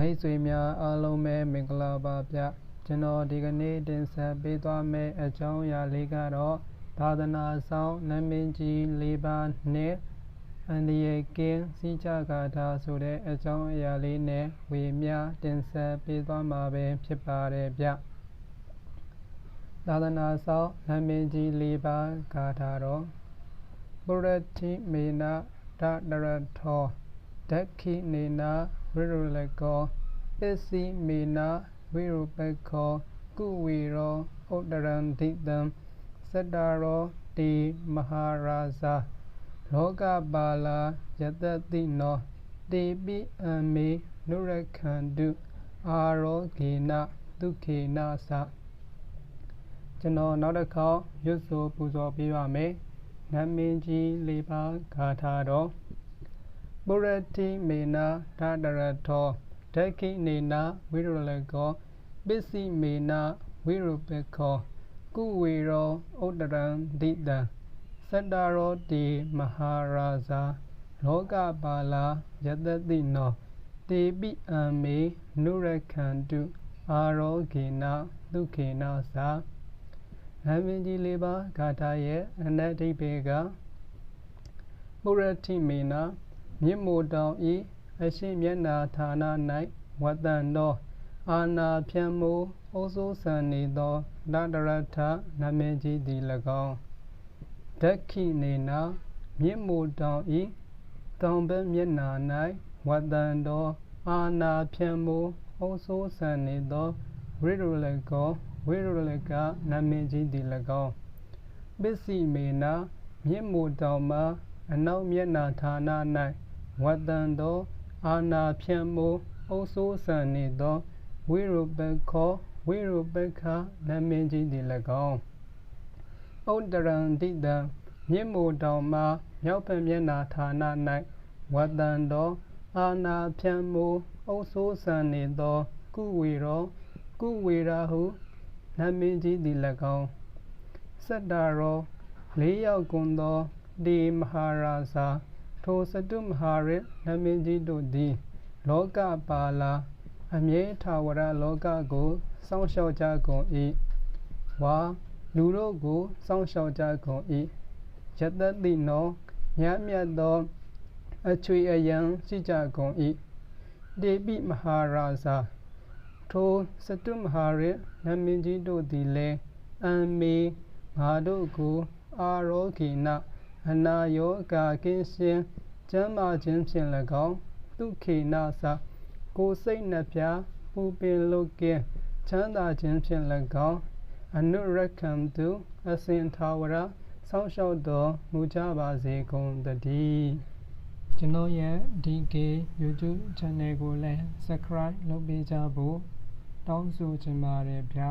မိတ်ဆွေများအားလုံးပဲမင်္ဂလာပါဗျကျွန်တော်ဒီကနေ့တင်ဆက်ပေးသွားမယ့်အကြောင်းအရာလေးကတော့သာသနာဆောင်နမင်းကြီး၄ပါးနဲ့အန္တရာယ်ကင်းစည်းကြကားတာဆိုတဲ့အကြောင်းအရာလေးနဲ့ဝေမျှတင်ဆက်ပေးသွားမှာပဲဖြစ်ပါတယ်ဗျသာသနာဆောင်နမင်းကြီး၄ပါးကာထာတော့ပုရတိမေနဒဒရထောဒက္ခိနေနာ ဝိရုလကောပစ္စည်းမေနဝိရုပခောကုဝေရောဥဒရံဒိတံစတ္တရောတိမဟာရာဇာလောကပါလာယတတိနောတေပိအမေနုရခန္တုအာရောဂေနဒုခေနသကျွန်တော်နောက်တစ်ခေါက်ရွတ်ဆိုပူဇော်ပေးပါမယ်နမင်းကြီးလေးပါးဂါထာတော် ပုရတိမေနာဓာတရထောဒက္ခိနေနာဝိရလကောပစ္စည်းမေနာဝိရုပခောကုဝေရောဥဒရံဒိတံစတ္တရောတိမဟာရာဇာလောကပါလာယတတိနောတေပိအမေနုရခန္တုအာရောဂေနဒုခေနသာနာမည်ကြီးလေးပါဂါထာရဲ့အနတ္တိပေကပုရတိမေနာ မြင့်မိုတောင်ဤအရှိမျက်နာဌာန၌ဝတ္တန်သောအာနာဖြံမိုးအိုးဆိုးဆန်နေသောဒဒရထနမေကြီးသည်၎င်းဒက္ခိနေနာမြင့်မိုတောင်ဤတောင်ဘက်မျက်နာ၌ဝတ္တန်သောအာနာဖြံမိုးအိုးဆိုးဆန်နေသောဝိရုလကောဝိရုလကနမေကြီးသည်၎င်းပစ္စည်းမေနာမြင့်မိုတောင်မှာအနောက်မျက်နာဌာန၌ ဝတ္တန်သော အာနာဖြံမိုးအုပ်ဆိုးဆန်နေသောဝိရုပခောဝိရုပခနမင်းကြီးသည်၎င်းဥဒရံတိတံမြင့်မိုတောင်မှာမြောက်ဖက်မျက်နာဌာန၌ဝတ္တန်သောအာနာဖြံမိုးအုပ်ဆိုးဆန်နေသော ကုဝေရော ကုဝေရာဟုနမင်းကြီးသည်၎င်းစတ္တရောလေးယောက်ကုန်သောဒီမဟာရာဇာ ထိုစတုမဟာရနမင်းကြီးတို့သည် လောကပါလာအမြဲထာဝရလောကကိုစောင့်ရှောက်ကြကုန်၏ဝါလူတို့ကိုစောင့်ရှောက်ကြကုန်၏ယတတိနောညမြတ်သောအချွေအယံရှိကြကုန်၏ဒေပိမဟာရာဇာထိုစတုမဟာရနမင်းကြီးတို့သည်လည်းအံမေငါတို့ကိုအာရောဂိန အနာယောဂါကင်းရှင်းကျမ်းမာခြင်းဖြင့်၎င်းဒုခေနသကိုစိတ်နှပြပူပင်လုကင်းချမ်းသာခြင်းဖြင့်၎င်းအနုရခံသူအစဉ်သာဝရဆောင်းလျှောက်တော်မူကြပါစေကုန်တည်းကျွန်တော်ရဲ့ DK YouTube channel ကိုလည်း subscribe လုပ်ပေးကြဖို့တောင်းဆိုချင်ပါတယ်ဗျ